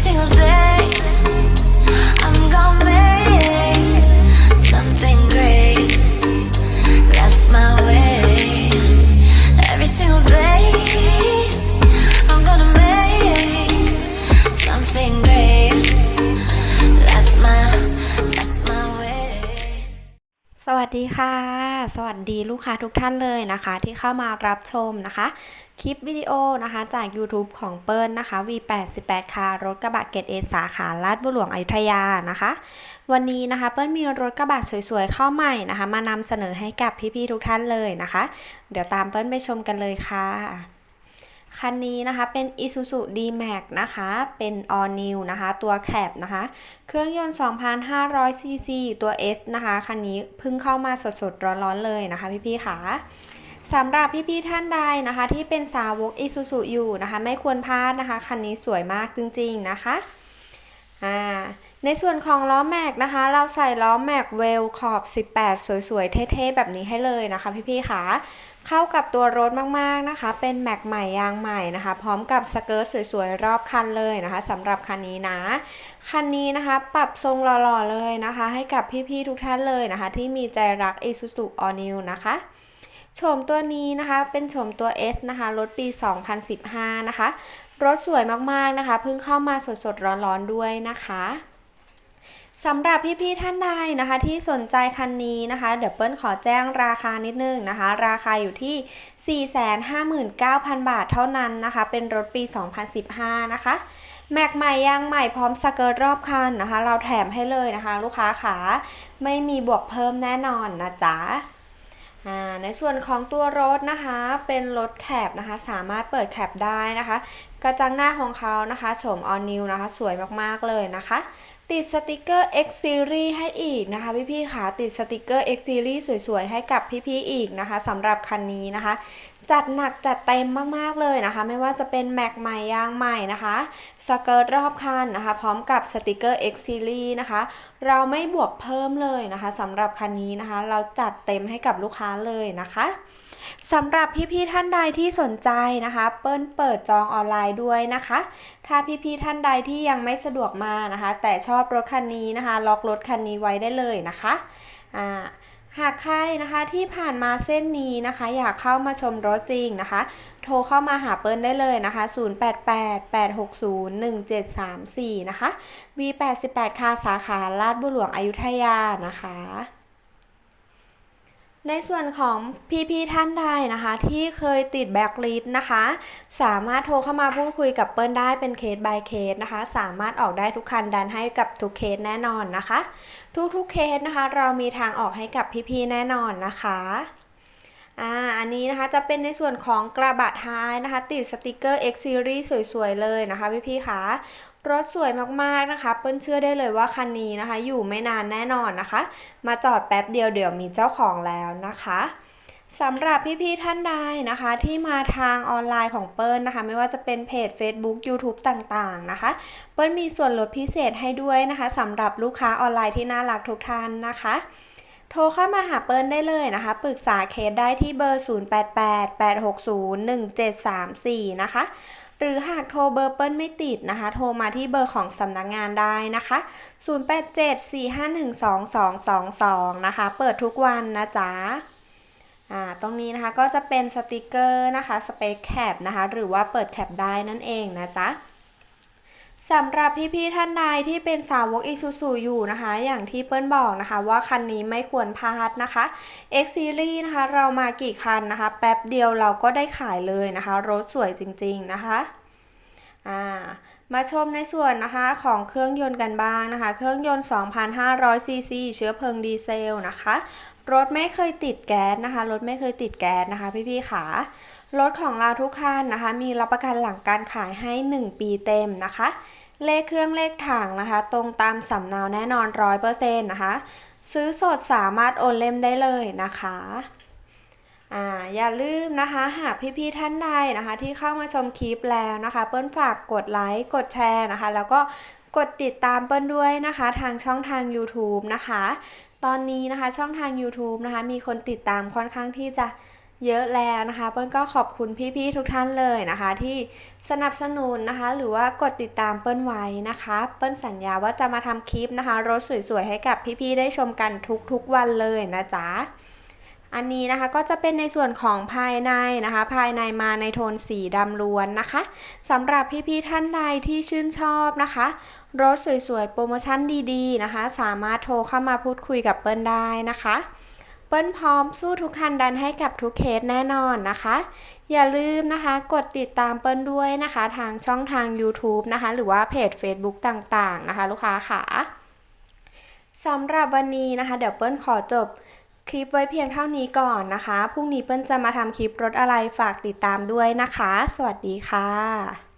single day. วัสดีค่ะ สวัสดีลูกค้าทุกท่านเลยนะคะ ที่เข้ามารับชมนะคะ คลิปวิดีโอนะคะจาก YouTube ของเปิ้ลนะคะ V88 ค่ะรถกระบะเกรดเอสาขาลาดบุหลวงอยุธยานะคะ วันนี้นะคะเปิ้ลมีรถกระบะสวยๆ เข้าใหม่นะคะ มานำเสนอให้กับพี่ๆทุกท่านเลยนะคะ เดี๋ยวตามเปิ้ลไปชมกันเลยค่ะ คันนี้นะคะเป็น Isuzu D-Max นะคะ เป็น All New นะคะ ตัวแคบนะคะ เครื่องยนต์ 2,500ซีซีตัว S นะคะ คันนี้เพิ่งเข้ามาสดๆ ร้อนๆ เลยนะคะพี่ๆค่ะสำหรับพี่ๆท่านใดนะคะ ที่เป็นสาวก Isuzu อยู่นะคะ ไม่ควรพลาดนะคะ คันนี้สวยมากจริงๆนะคะอ่าในส่วนของล้อแม็กนะคะ เราใส่ล้อแม็กเวลขอบ 18 สวยๆ เท่ๆ แบบนี้ให้เลยนะคะพี่ๆค่ะ เข้ากับตัวรถมากๆนะคะ เป็นแม็กใหม่ยางใหม่นะคะ พร้อมกับสเกิร์ตสวยๆรอบคันเลยนะคะสำหรับคันนี้นะ คันนี้นะคะปรับทรงหล่อๆเลยนะคะ ให้กับพี่ๆทุกท่านเลยนะคะ ที่มีใจรัก Isuzu All New นะคะโฉมตัวนี้นะคะเป็นโฉมตัว S นะคะรถปี 2015 นะคะ รถสวยมากๆนะคะ เพิ่งเข้ามาสดๆ ร้อนๆด้วยนะคะ สำหรับพี่ๆท่านใดนะคะ ที่สนใจคันนี้นะคะ เดี๋ยวเปิ้ลขอแจ้งราคานิดนึงนะคะ ราคาอยู่ที่ 459,000 บาทเท่านั้นนะคะ เป็นรถปี 2015 นะคะ แม็กใหม่ยางใหม่พร้อมสเกิร์ตรอบคันนะคะ เราแถมให้เลยนะคะ ลูกค้าขาไม่มีบวกเพิ่มแน่นอนนะจ๊ะในส่วนของตัวรถนะคะเป็นรถแคบนะคะ สามารถเปิดแคปได้นะคะ กระจังหน้าของเขานะคะโฉม all new นะคะ สวยมากๆเลยนะคะ ติดสติกเกอร์ X Series ให้อีกนะคะ พี่ๆค่ะติดสติกเกอร์ X Series สวยๆ ให้กับพี่ๆอีกนะคะสำหรับคันนี้นะคะ จัดหนักจัดเต็มมากๆเลยนะคะ ไม่ว่าจะเป็นแม็กใหม่ยางใหม่นะคะสเกิร์ตรอบคันนะคะ พร้อมกับสติกเกอร์ X Series นะคะ เราไม่บวกเพิ่มเลยนะคะสำหรับคันนี้นะคะ เราจัดเต็มให้กับลูกค้าเลยนะคะสำหรับพี่ๆท่านใดที่สนใจนะคะ เปิ้ลเปิดจองออนไลน์ด้วยนะคะ ถ้าพี่ๆท่านใดที่ยังไม่สะดวกมานะคะ แต่ชอบรถคันนี้นะคะ ล็อกรถคันนี้ไว้ได้เลยนะคะอ่าหากใครนะคะที่ผ่านมาเส้นนี้นะคะ อยากเข้ามาชมรถจริงนะคะ โทรเข้ามาหาเปิ้ลได้เลยนะคะ 0888601734 นะคะ V88 คาสาขาลาดบุหลวงอยุธยานะคะ ในส่วนของพี่ๆท่านใดนะคะ ที่เคยติดแบ็กลิสต์นะคะ สามารถโทรเข้ามาพูดคุยกับเปิ้ลได้เป็นเคส by เคสนะคะ สามารถออกได้ทุกคันดันให้กับทุกเคสแน่นอนนะคะ ทุกๆเคสนะคะ เรามีทางออกให้กับพี่ๆแน่นอนนะคะ อ่าอันนี้นะคะจะเป็นในส่วนของกระบะท้ายนะคะ ติดสติกเกอร์ X Series สวยๆ เลยนะคะพี่ๆคะรถสวยมากๆนะคะเปิ้ลเชื่อได้เลยว่าคันนี้นะคะ อยู่ไม่นานแน่นอนนะคะ มาจอดแป๊บเดียวเดี๋ยวมีเจ้าของแล้วนะคะสำหรับพี่ๆท่านใดนะคะ ที่มาทางออนไลน์ของเปิ้ลนะคะ ไม่ว่าจะเป็นเพจ Facebook YouTube ต่างๆนะคะ เปิ้ลมีส่วนลดพิเศษให้ด้วยนะคะสำหรับลูกค้าออนไลน์ที่น่ารักทุกท่านนะคะ โทรเข้ามาหาเปิ้ลได้เลยนะคะ ปรึกษาเคสได้ที่เบอร์ 0888601734 นะคะ หรือหากโทรเบอร์เปิ้ลไม่ติดนะคะ โทรมาที่เบอร์ของสำนักงงานได้นะคะ 0874512222 นะคะ เปิดทุกวันนะจ๊ะอ่าตรงนี้นะคะก็จะเป็นสติกเกอร์นะคะสเปคแคปนะคะ หรือว่าเปิดแคปได้นั่นเองนะจ๊ะ สำหรับพี่ๆท่านใดที่เป็นสาวกอิซูซูอยู่นะคะ อย่างที่เปิ้ลบอกนะคะ ว่าคันนี้ไม่ควรพลาดนะคะ X Series นะคะเรามากี่คันนะคะ แป๊บเดียวเราก็ได้ขายเลยนะคะ รถสวยจริงๆนะคะอ่า มาชมในส่วนนะคะของเครื่องยนต์กันบ้างนะคะ เครื่องยนต์ 2,500 ซีซีเชื้อเพลิงดีเซลนะคะ รถไม่เคยติดแก๊สนะคะ รถไม่เคยติดแก๊สนะคะ พี่ๆค่ะรถของเราทุกคันนะคะ มีรับประกันหลังการขายให้ 1 ปีเต็มนะคะ เลขเครื่องเลขถังนะคะ ตรงตามสำเนาแน่นอน 100%นะคะ ซื้อสดสามารถโอนเล่มได้เลยนะคะ อ่าอย่าลืมนะคะหากพี่ๆท่านใดนะคะ ที่เข้ามาชมคลิปแล้วนะคะ เปิ้ลฝากกดไลค์กดแชร์นะคะ แล้วก็กดติดตามเปิ้ลด้วยนะคะ ทางช่องทาง YouTube นะคะ ตอนนี้นะคะช่องทาง YouTube นะคะ มีคนติดตามค่อนข้างที่จะเยอะแล้วนะคะ เปิ้ลก็ขอบคุณพี่ๆทุกท่านเลยนะคะ ที่สนับสนุนนะคะ หรือว่ากดติดตามเปิ้ลไว้นะคะ เปิ้ลสัญญาว่าจะมาทำคลิปนะคะรถสวยๆให้กับพี่ๆได้ชมกันทุกๆวันเลยนะจ๊ะ อันนี้นะคะก็จะเป็นในส่วนของภายในนะคะ ภายในมาในโทนสีดำล้วนนะคะสำหรับพี่ๆท่านใดที่ชื่นชอบนะคะ รถสวยๆ โปรโมชั่นดีๆนะคะ สามารถโทรเข้ามาพูดคุยกับเปิ้ลได้นะคะเปิ้ลพร้อมสู้ทุกคันดันให้กับทุกเคสแน่นอนนะคะ อย่าลืมนะคะกดติดตามเปิ้ลด้วยนะคะ ทางช่องทาง YouTube นะคะ หรือว่าเพจ Facebook ต่างๆนะคะ ลูกค้าค่ะสำหรับวันนี้นะคะ เดี๋ยวเปิ้ลขอจบ คลิปไว้เพียงเท่านี้ก่อนนะคะ พรุ่งนี้เปิ้ลจะมาทำคลิปรถอะไรฝากติดตามด้วยนะคะ สวัสดีค่ะ